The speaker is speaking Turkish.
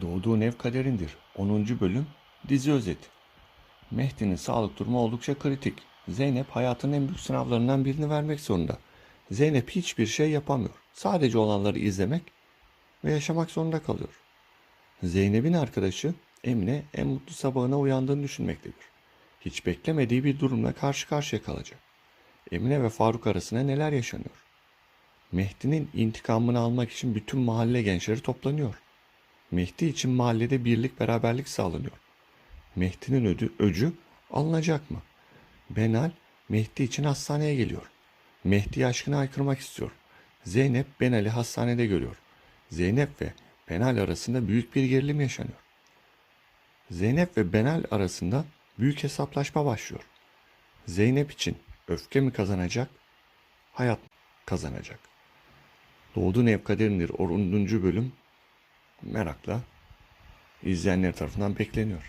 Doğduğun ev kaderindir. 10. bölüm dizi özeti. Mehdi'nin sağlık durumu oldukça kritik. Zeynep hayatının en büyük sınavlarından birini vermek zorunda. Zeynep hiçbir şey yapamıyor. Sadece olanları izlemek ve yaşamak zorunda kalıyor. Zeynep'in arkadaşı Emine en mutlu sabahına uyandığını düşünmektedir. Hiç beklemediği bir durumla karşı karşıya kalacak. Emine ve Faruk arasında neler yaşanıyor? Mehdi'nin intikamını almak için bütün mahalle gençleri toplanıyor. Mehdi için mahallede birlik beraberlik sağlanıyor. Mehdi'nin ödü, öcü alınacak mı? Benal Mehdi için hastaneye geliyor. Mehdi aşkına aykırmak istiyor. Zeynep Benal'i hastanede görüyor. Zeynep ve Benal arasında büyük bir gerilim yaşanıyor. Zeynep ve Benal arasında büyük hesaplaşma başlıyor. Zeynep için öfke mi kazanacak, hayat kazanacak? Doğduğun Ev Kaderindir 10. bölüm merakla izleyenler tarafından bekleniyor.